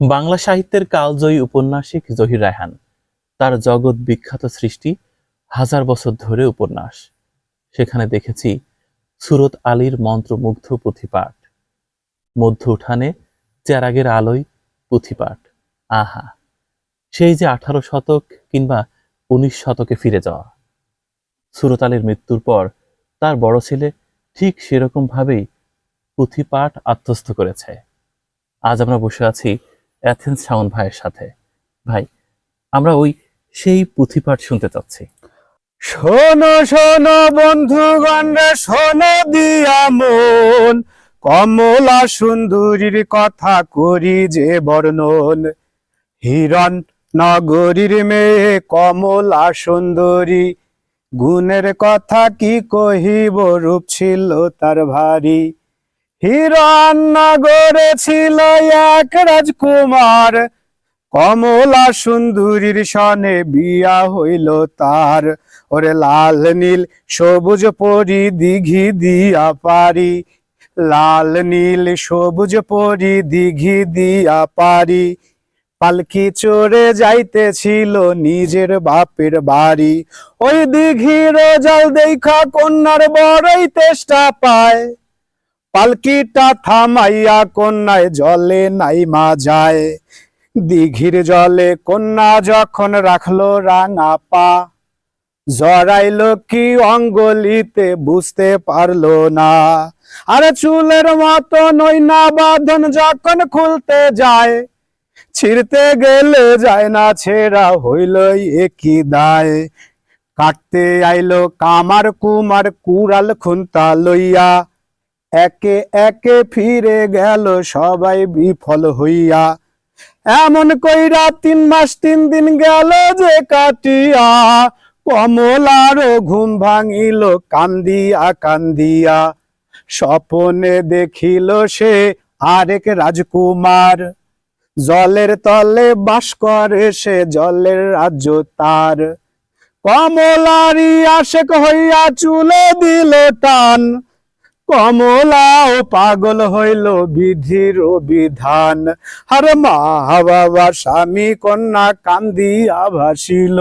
বাংলা সাহিত্যের কালজয়ী উপন্যাসিক জহির রায়হান, তার জগৎ বিখ্যাত সৃষ্টি, হাজার বছর ধরে উপন্যাস। সেখানে দেখেছি সুরত আলীর মন্ত্রমুগ্ধ পুঁথিপাঠ। মধ্য উঠানে চেরাগের আলোয় পুঁথিপাঠ। আহা, সেই যে আঠারো শতক কিংবা উনিশ শতকে ফিরে যাওয়া। সুরত আলীর মৃত্যুর পর তার বড় ছেলে ঠিক সেরকম ভাবেই পুঁথিপাঠ আত্মস্থ করেছে। আজ আমরা বসে আছি অ্যাথেন্স শাওন ভাইয়ের সাথে। ভাই, আমরা ওই সেই পুঁথিপাঠ শুনতে চাচ্ছি। শোনো শোনো বন্ধুগণ রে শোনো দিয়া মন। কমলা সুন্দরীর কথা করি যে বর্ণন। হিরণ নগরীর মেয়ে কমলা সুন্দরী। গুণের কথা কি কহিব? রূপ ছিল তার ভারী। হিরণ নগরে ছিল এক রাজকুমার। কমলা সুন্দরীর সনে বিয়া হইল তার। ওরে লাল নীল সবুজ পরি দিঘি দিয়া পারি। লাল নীল সবুজ পরি দিঘি দিয়া পারি। পালকি চড়ে যাইতেছিল নিজের বাপের বাড়ি। ওই দিঘির জল দেখা কন্যার বড়ই তেষ্টা পায়। পালকিটা থামাইয়া কন্যায় জলে নাই মা যায় দিঘির জলে কন্যা যখন রাখল রাঙা পা, জড়াইল কি অঙ্গলিতে বুঝতে পারল না। আর চুলের মতো নইনা বাঁধন যখন খুলতে যায়, ছিঁড়তে গেলে যায় না ছেঁড়া হইল একই দায়। কাটতে আইলো কামার কুমার কুড়াল খুন্তা লইয়া একে একে ফিরে গেল সবাই বিফল হইয়া। এমন কইরা তিন মাস তিন দিন গেল যে কাটিয়া। কমলারও ঘুম ভাঙিল, কান্দিয়া কান্দিয়া। স্বপনে দেখিল সে আরেক রাজকুমার। জলের তলে বাস করে সে, জলের রাজ্য তার। কমলারি আশেক হইয়া চুলে দিল টান। কমলাও পাগল হইল বিধির বিধান। হর মা বাবা, স্বামী কন্যা কান্দিয়া ভাসিল।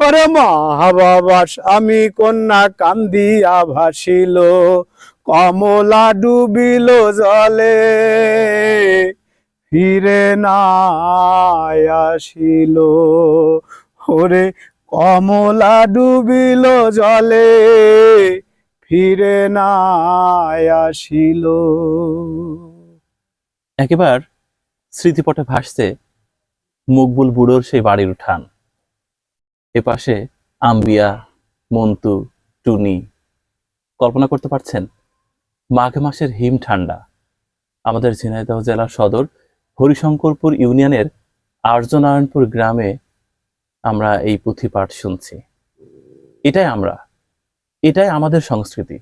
হরে মা বাবা, স্বামী কন্যা কান্দিয়া ভাসিল। কমলা ডুবিল জলে, ফিরে না আসিল। ওরে কমলা ডুবিল জলে ফিরে না আসিল। একেবার স্মৃতিপটে ভাসছে মকবুল বুড়োর সেই বাড়ির উঠান। এপাশে আম্বিয়া মন্তু টুনি। কল্পনা করতে পারছেন, মাঘ মাসের হিম ঠান্ডা। আমাদের ঝিনাইদহ জেলার সদর হরিশঙ্করপুর ইউনিয়নের আর্যনারায়ণপুর গ্রামে আমরা এই পুঁথিপাঠ শুনছি। এটাই আমরা এটাই আমাদের সংস্কৃতি।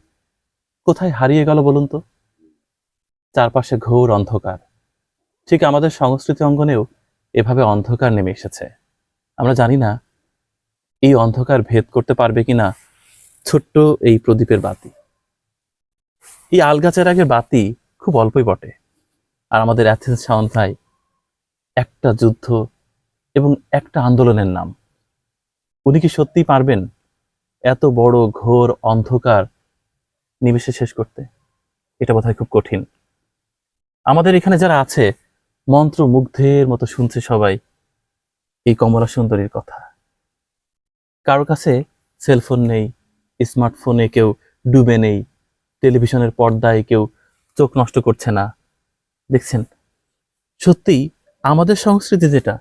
কোথায় হারিয়ে গেল বলুন তো? চারপাশে ঘোর অন্ধকার। ঠিক আমাদের সংস্কৃতি অঙ্গনেও এভাবে অন্ধকার নেমে এসেছে। আমরা জানি না এই অন্ধকার ভেদ করতে পারবে কিনা ছোট্ট এই প্রদীপের বাতি। এই আলগাছের আগের বাতি খুব অল্পই বটে, আর আমাদের অ্যাথেন্স ভাই একটা যুদ্ধ এবং একটা আন্দোলনের নাম। উনি কি সত্যিই পারবেন? এত বড় ঘোর অন্ধকার নিমেষে শেষ করতে। এটা বোধহয় খুব কঠিন। আমাদের এখানে যারা আছে মন্ত্র মুগ্ধের মতো শুনছে সবাই এই কমলা সুন্দরীর কথা। কারও কাছে সেলফোন নেই, স্মার্টফোনে কেউ ডুবে নেই, টেলিভিশনের পর্দায় কেউ চোখ নষ্ট করছে না। দেখছেন, সত্যি আমাদের সংস্কৃতি যেটা,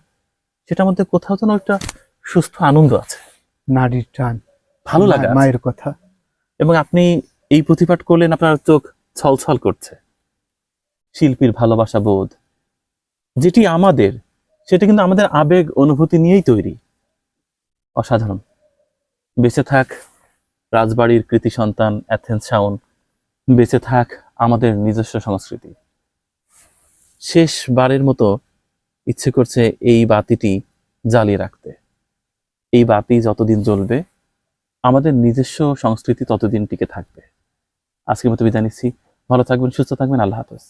সেটার মধ্যে কোথাও যেন একটা সুস্থ আনন্দ আছে। নারীর টান। ভালো লাগে। মায়ের কথা। এবং আপনি এই প্রতিপাঠ করলেন আপনার চোখ ছলছল করছে। শিল্পীর ভালোবাসা বোধ। যেটি আমাদের সেটা কিন্তু আমাদের আবেগ অনুভূতি নিয়েই তৈরি। অসাধারণ। বেঁচে থাক রাজবাড়ির কৃতি সন্তান অ্যাথেন্স শাওন বেঁচে থাক আমাদের নিজস্ব সংস্কৃতি। শেষবারের মতো ইচ্ছে করছে এই বাতিটি জ্বালিয়ে রাখতে। এই বাতি যতদিন জ্বলবে আমাদের নিজস্ব সংস্কৃতি ততদিন টিকে থাকবে। আজকের মতো বিদায় নিচ্ছি। ভালো থাকবেন, সুস্থ থাকবেন। আল্লাহ হাফেজ।